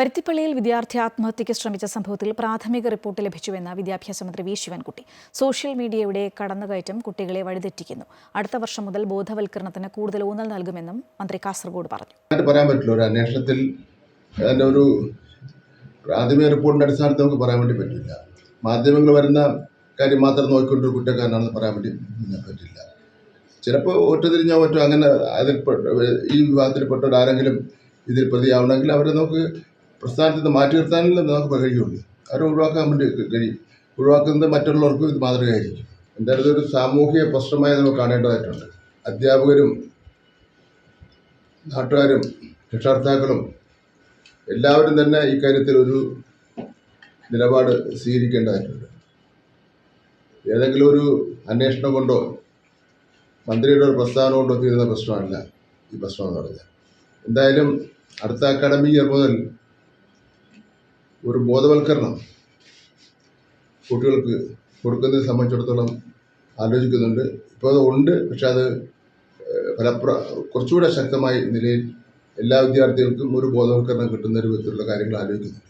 പരുത്തിപ്പള്ളിയിൽ വിദ്യാർത്ഥി ആത്മഹത്യയ്ക്ക് ശ്രമിച്ച സംഭവത്തിൽ പ്രാഥമിക റിപ്പോർട്ട് ലഭിച്ചുവെന്ന് വിദ്യാഭ്യാസ മന്ത്രി വി ശിവൻകുട്ടി. സോഷ്യൽ മീഡിയയുടെ കടന്നുകയറ്റം കുട്ടികളെ വഴിതെറ്റിക്കുന്നു. അടുത്ത വർഷം മുതൽ ബോധവൽക്കരണത്തിന് കൂടുതൽ ഊന്നൽ നൽകുമെന്നും മന്ത്രി കാസർഗോഡ് പറഞ്ഞു. പറയാൻ പറ്റില്ല. ഒരു അന്വേഷണത്തിൽ അതിന്റെ ഒരു പ്രാഥമിക റിപ്പോർട്ടിന്റെ അടിസ്ഥാനത്തിൽ നമുക്ക് പറയാൻ വേണ്ടി പറ്റില്ല. മാധ്യമങ്ങൾ വരുന്ന കാര്യം മാത്രം നോക്കിക്കൊണ്ടൊരു കുറ്റക്കാരനാണെന്ന് പറയാൻ വേണ്ടി പറ്റില്ല. ചിലപ്പോൾ ഒറ്റതിരിഞ്ഞോ മറ്റോ അങ്ങനെ അതിൽ ഈ വിഭാഗത്തിൽപ്പെട്ട ഇതിൽ പ്രതിയാവണമെങ്കിൽ അവരെ നമുക്ക് പ്രസ്ഥാനത്തിൽ നിന്ന് മാറ്റി നിർത്താനല്ലേ നമുക്ക് കഴിയുള്ളൂ അവരെ ഒഴിവാക്കാൻ വേണ്ടി കഴിയും. ഒഴിവാക്കുന്നത് മറ്റുള്ളവർക്കും ഇത് മാതൃകയായിരിക്കും. എന്തായാലും ഇതൊരു സാമൂഹിക പ്രശ്നമായി നമ്മൾ കാണേണ്ടതായിട്ടുണ്ട്. അധ്യാപകരും നാട്ടുകാരും രക്ഷകർത്താക്കളും എല്ലാവരും തന്നെ ഇക്കാര്യത്തിൽ ഒരു നിലപാട് സ്വീകരിക്കേണ്ടതായിട്ടുണ്ട്. ഏതെങ്കിലും ഒരു അന്വേഷണം കൊണ്ടോ മന്ത്രിയുടെ ഒരു പ്രസ്ഥാനം കൊണ്ടോ തീരുന്ന പ്രശ്നമല്ല ഈ പ്രശ്നം എന്ന് പറഞ്ഞാൽ. എന്തായാലും അടുത്ത അക്കാഡമിക് ഇയർ മുതൽ ഒരു ബോധവൽക്കരണം കുട്ടികൾക്ക് കൊടുക്കുന്നതിനെ സംബന്ധിച്ചിടത്തോളം ആലോചിക്കുന്നുണ്ട്. ഇപ്പോൾ അത് ഉണ്ട് പക്ഷെ അത് ഫലപ്ര കുറച്ചുകൂടെ ശക്തമായി നിലയിൽ എല്ലാ വിദ്യാർത്ഥികൾക്കും ഒരു ബോധവൽക്കരണം കിട്ടുന്ന ഒരു വിധത്തിലുള്ള കാര്യങ്ങൾ ആലോചിക്കുന്നുണ്ട്.